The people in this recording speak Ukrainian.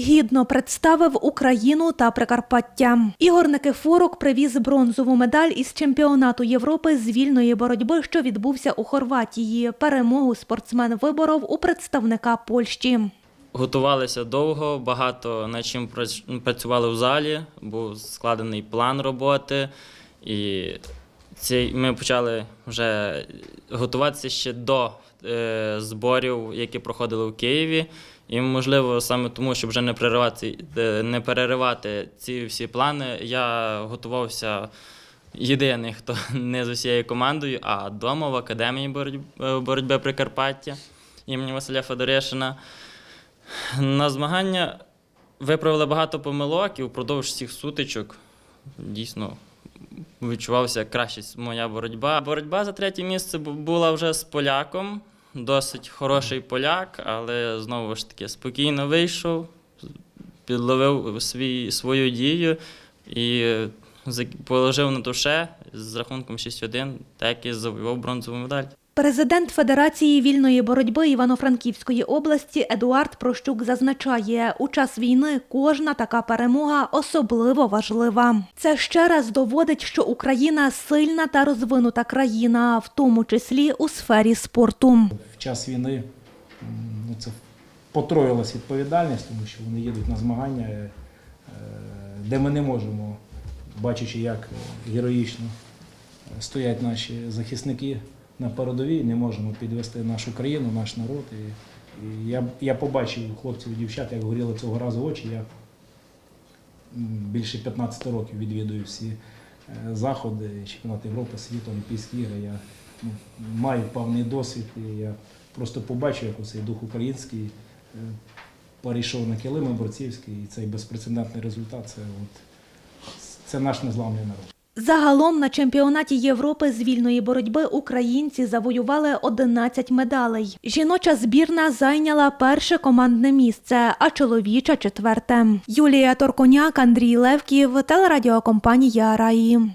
гідно представив Україну та Прикарпаття. Ігор Никифорук привіз бронзову медаль із чемпіонату Європи з вільної боротьби, що відбувся у Хорватії. Перемогу спортсмен виборов у представника Польщі. Готувалися довго, багато над чим працювали в залі, був складений план роботи. І цей, ми почали вже готуватися ще до е, зборів, які проходили у Києві. І, можливо, саме тому, щоб вже не переривати, е, не переривати ці всі плани, я готувався єдиний, хто не з усією командою, а вдома в академії боротьби, боротьби Прикарпаття імені Василя Федоришина. На змагання виправили багато помилок і впродовж всіх сутичок дійсно відчувався краще моя боротьба. Боротьба за третє місце була вже з поляком. Досить хороший поляк, але знову ж таки спокійно вийшов, підловив свій, свою дію і положив на душе з рахунком 6-1, так і завоював бронзову медаль. Президент Федерації вільної боротьби Івано-Франківської області Едуард Прощук зазначає, у час війни кожна така перемога особливо важлива. Це ще раз доводить, що Україна сильна та розвинута країна, в тому числі у сфері спорту. Час війни ну, це потроїлась відповідальність, тому що вони їдуть на змагання, е, де ми не можемо, бачачи, як героїчно е, стоять наші захисники на передовій, не можемо підвести нашу країну, наш народ. І, і я, я побачив хлопців і дівчат, як горіли цього разу очі. Я більше 15 років відвідую всі е, заходи, чемпіонат Європи, світу, Олімпійські ігри. Я маю певний досвід, і я просто побачив, як цей дух український е, перейшов на килими борцівський, і цей безпрецедентний результат це, от, це наш незламний народ. Загалом на чемпіонаті Європи з вільної боротьби українці завоювали 11 медалей. Жіноча збірна зайняла перше командне місце, а чоловіча четверте. Юлія Торконяк, Андрій Левків, телерадіокомпанія Раї.